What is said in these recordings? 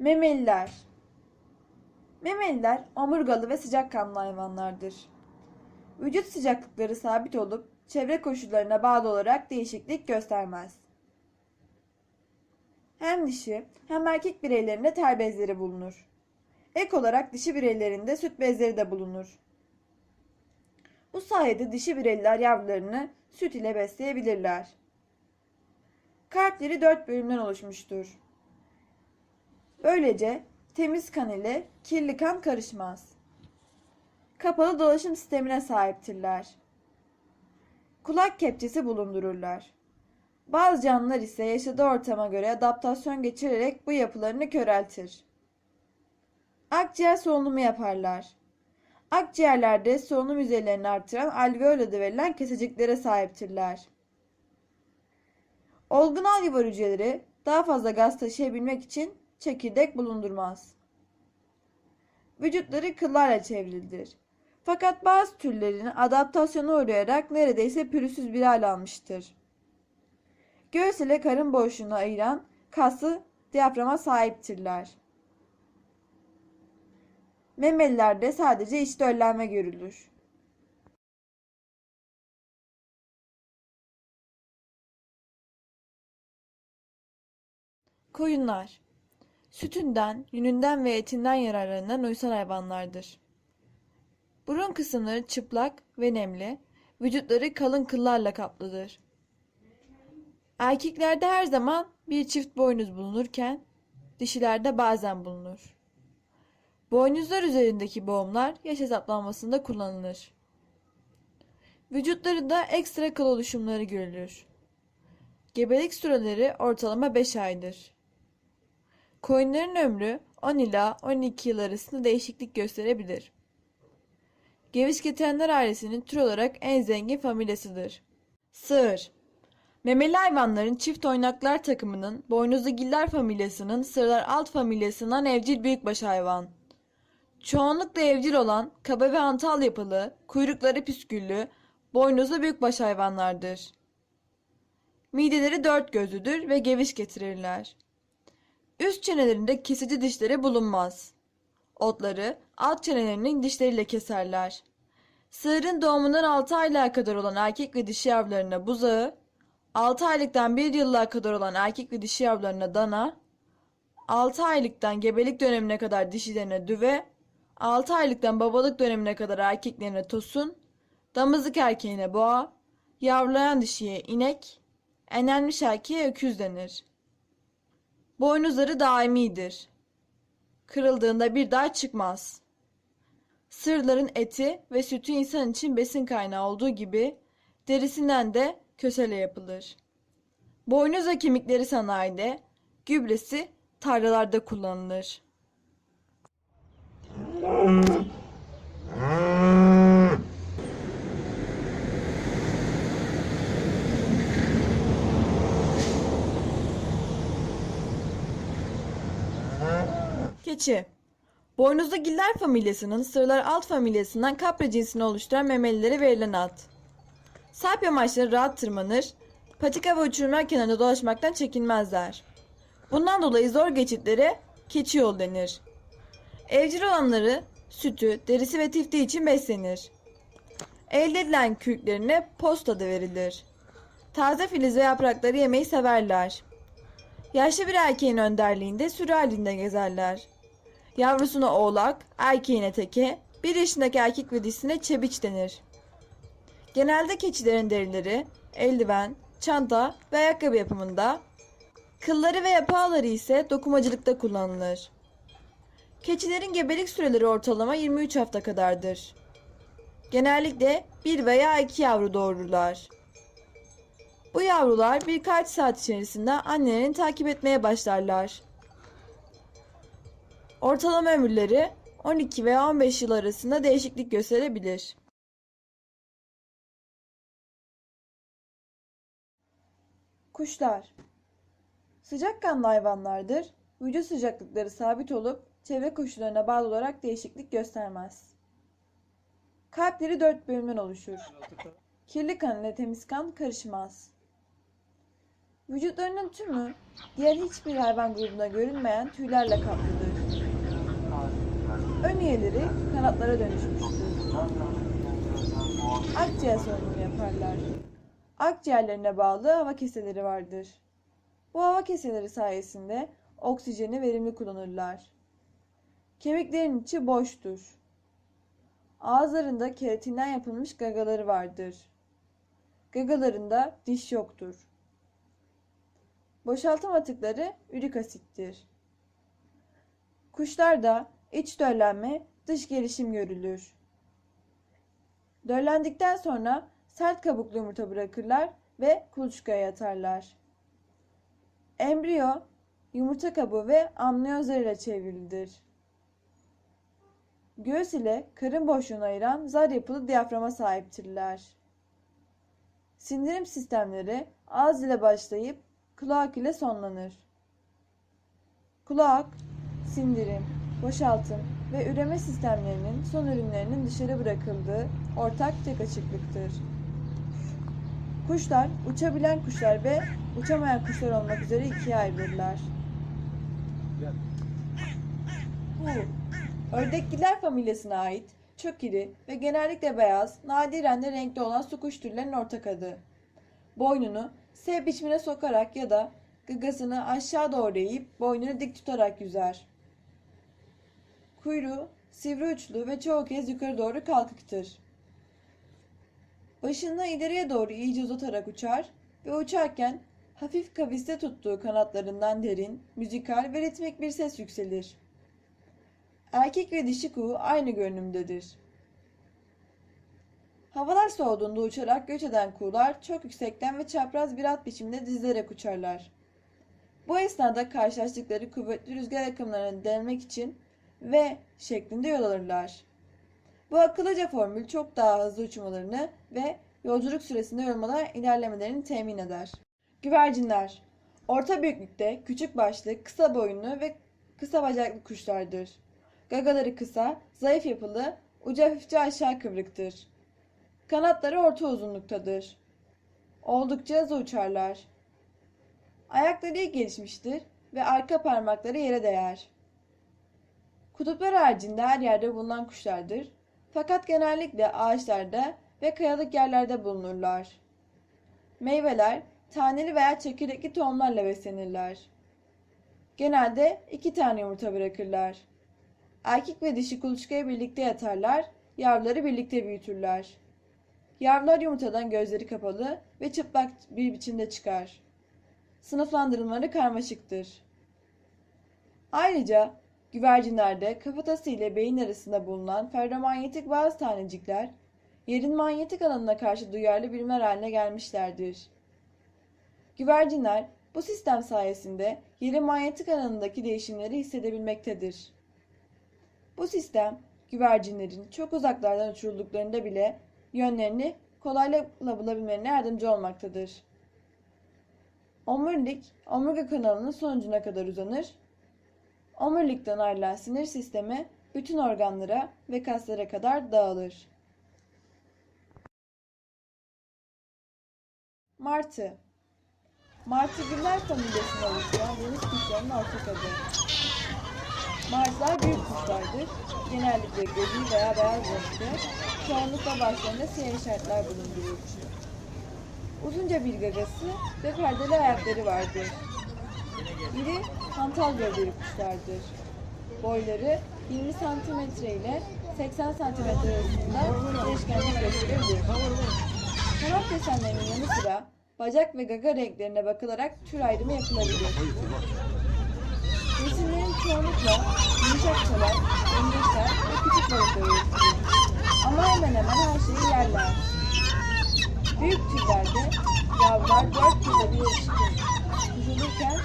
Memeliler Memeliler omurgalı ve sıcakkanlı hayvanlardır. Vücut sıcaklıkları sabit olup çevre koşullarına bağlı olarak değişiklik göstermez. Hem dişi hem erkek bireylerinde ter bezleri bulunur. Ek olarak dişi bireylerinde süt bezleri de bulunur. Bu sayede dişi bireyler yavrularını süt ile besleyebilirler. Kalpleri dört bölümden oluşmuştur. Böylece temiz kan ile kirli kan karışmaz. Kapalı dolaşım sistemine sahiptirler. Kulak kepçesi bulundururlar. Bazı canlılar ise yaşadığı ortama göre adaptasyon geçirerek bu yapılarını köreltir. Akciğer solunumu yaparlar. Akciğerlerde solunum yüzeylerini artıran alveol adı verilen keseciklere sahiptirler. Olgun alveol hücreleri daha fazla gaz taşıyabilmek için çekirdek bulundurmaz. Vücutları kıllarla çevrilidir. Fakat bazı türlerin adaptasyona uğrayarak neredeyse pürüzsüz bir hal almıştır. Göğüs ile karın boşluğunu ayıran kaslı diyaframa sahiptirler. Memelilerde sadece iç döllenme görülür. Koyunlar Sütünden, yününden ve etinden yararlanan uysal hayvanlardır. Burun kısımları çıplak ve nemli, vücutları kalın kıllarla kaplıdır. Erkeklerde her zaman bir çift boynuz bulunurken dişilerde bazen bulunur. Boynuzlar üzerindeki boğumlar yaş hesaplanmasında kullanılır. Vücutlarında ekstra kıl oluşumları görülür. Gebelik süreleri ortalama 5 aydır. Koyunların ömrü 10 ila 12 yıl arasında değişiklik gösterebilir. Geviş getirenler ailesinin tür olarak en zengin familyasıdır. Sığır Memeli hayvanların çift oynaklar takımının boynuzlugiller familyasının sığırlar alt familyasından evcil büyükbaş hayvan. Çoğunlukla evcil olan kaba ve hantal yapılı, kuyrukları püsküllü, boynuzlu büyükbaş hayvanlardır. Mideleri dört gözlüdür ve geviş getirirler. Üst çenelerinde kesici dişleri bulunmaz. Otları alt çenelerinin dişleriyle keserler. Sığırın doğumundan 6 aylığa kadar olan erkek ve dişi yavrularına buzağı, 6 aylıktan 1 yıllığa kadar olan erkek ve dişi yavrularına dana, 6 aylıktan gebelik dönemine kadar dişilerine düve, 6 aylıktan babalık dönemine kadar erkeklerine tosun, damızlık erkeğine boğa, yavrulayan dişiye inek, enenmiş erkeğe öküz denir. Boynuzları daimidir. Kırıldığında bir daha çıkmaz. Sırların eti ve sütü insan için besin kaynağı olduğu gibi derisinden de kösele yapılır. Boynuz ve kemikleri sanayide, gübresi tarlalarda kullanılır. Keçi Boynuzlu giller familyasının sırlar alt familyasından kapra cinsini oluşturan memelilere verilen ad. Sarp yamaçları rahat tırmanır, patika ve uçurumlar kenarında dolaşmaktan çekinmezler. Bundan dolayı zor geçitlere keçi yol denir. Evcil olanları sütü, derisi ve tifti için beslenir. Elde edilen kürklerine post adı verilir. Taze filiz ve yaprakları yemeyi severler. Yaşlı bir erkeğin önderliğinde sürü halinde gezerler. Yavrusuna oğlak, erkeğine teke, bir yaşındaki erkek ve dişisine çebiç denir. Genelde keçilerin derileri, eldiven, çanta ve ayakkabı yapımında, kılları ve yapağları ise dokumacılıkta kullanılır. Keçilerin gebelik süreleri ortalama 23 hafta kadardır. Genellikle bir veya iki yavru doğururlar. Bu yavrular birkaç saat içerisinde annelerini takip etmeye başlarlar. Ortalama ömürleri 12 veya 15 yıl arasında değişiklik gösterebilir. Kuşlar Sıcakkanlı hayvanlardır. Vücut sıcaklıkları sabit olup çevre koşullarına bağlı olarak değişiklik göstermez. Kalpleri dört bölümden oluşur. Kirli kan ile temiz kan karışmaz. Vücutlarının tümü diğer hiçbir hayvan grubunda görünmeyen tüylerle kaplıdır. Ön üyeleri kanatlara dönüşmüştür. Akciğer solunumu yaparlar. Akciğerlerine bağlı hava keseleri vardır. Bu hava keseleri sayesinde oksijeni verimli kullanırlar. Kemiklerin içi boştur. Ağızlarında keratinden yapılmış gagaları vardır. Gagalarında diş yoktur. Boşaltım atıkları ürik asittir. Kuşlarda iç döllenme, dış gelişim görülür. Döllendikten sonra sert kabuklu yumurta bırakırlar ve kuluçkaya yatarlar. Embriyo, yumurta kabuğu ve amniyozlar ile çevrilidir. Göğüs ile karın boşluğunu ayıran zar yapılı diyaframa sahiptirler. Sindirim sistemleri ağız ile başlayıp kloak ile sonlanır. Kloak, sindirim, boşaltım ve üreme sistemlerinin son ürünlerinin dışarı bırakıldığı ortak tek açıklıktır. Kuşlar, uçabilen kuşlar ve uçamayan kuşlar olmak üzere ikiye ayrılırlar. Bu, ördekliler familyasına ait çok iri ve genellikle beyaz, nadiren de renkli olan su kuş türlerinin ortak adı. Boynunu S biçimine sokarak ya da gagasını aşağı doğru eğip boynunu dik tutarak yüzer. Kuyruğu sivri uçlu ve çoğu kez yukarı doğru kalkıktır. Başını ileriye doğru iyice uzatarak uçar ve uçarken hafif kaviste tuttuğu kanatlarından derin, müzikal ve ritmik bir ses yükselir. Erkek ve dişi kuğu aynı görünümdedir. Havalar soğuduğunda uçarak göç eden kuğular çok yüksekten ve çapraz bir at biçiminde dizilerek uçarlar. Bu esnada karşılaştıkları kuvvetli rüzgar akımlarını delmek için V şeklinde yol alırlar. Bu akıllıca formül çok daha hızlı uçmalarını ve yolculuk süresinde yorulmadan ilerlemelerini temin eder. Güvercinler Orta büyüklükte, küçük başlı, kısa boyunlu ve kısa bacaklı kuşlardır. Gagaları kısa, zayıf yapılı, ucu hafifçe aşağı kıvrıktır. Kanatları orta uzunluktadır. Oldukça hızlı uçarlar. Ayakları iyi gelişmiştir ve arka parmakları yere değer. Kutuplar haricinde her yerde bulunan kuşlardır. Fakat genellikle ağaçlarda ve kayalık yerlerde bulunurlar. Meyveler taneli veya çekirdekli tohumlarla beslenirler. Genelde iki tane yumurta bırakırlar. Erkek ve dişi kuluçkaya birlikte yatarlar, yavruları birlikte büyütürler. Yavrular yumurtadan gözleri kapalı ve çıplak bir biçimde çıkar. Sınıflandırılmaları karmaşıktır. Ayrıca güvercinlerde kafatası ile beyin arasında bulunan ferromanyetik bazı tanecikler yerin manyetik alanına karşı duyarlı birimler haline gelmişlerdir. Güvercinler bu sistem sayesinde yerin manyetik alanındaki değişimleri hissedebilmektedir. Bu sistem güvercinlerin çok uzaklardan uçurulduklarında bile yönlerini kolaylıkla bulabilmelerine yardımcı olmaktadır. Omurilik, omurga kanalının sonucuna kadar uzanır. Omurilikten ayrılan sinir sistemi bütün organlara ve kaslara kadar dağılır. Martı Martıgüller familyasına oluşan deniz kuşlarının ortak adı. Martılar büyük kuşlardır. Genellikle gri veya beyaz renkte, çoğunlukla başlarında siyah işaretler bulundurur. Uzunca bir gagası ve perdeli ayakları vardır. İri, hantal gövdeli kuşlardır. Boyları 20 cm ile 80 cm arasında değişkenlik gösterebilir. Kanat desenlerinin yanı sıra bacak ve gaga renklerine bakılarak tür ayrımı yapılabilir. Resimlerin çoğunlukla yumuşak çalar, yengeçler ve küçük balıklar üretilir. Ama hemen hemen her şeyi yerler. Büyük türlerde yavrular 4 yılda bir yetişkin tutulurken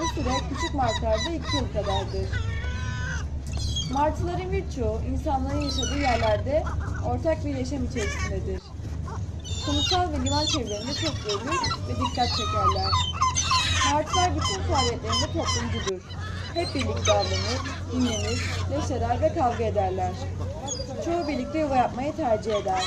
bu süre küçük martılarda 2 yıl kadardır. Martıların birçoğu insanların yaşadığı yerlerde ortak bir yaşam içerisindedir. Kumsal ve liman çevrelerinde çok görülür ve dikkat çekerler. Martılar bütün faaliyetlerinde toplumcudur. Hep birlikte avlanır, dinlenir, leş arar ve kavga ederler. Çoğu birlikte yuva yapmayı tercih eder.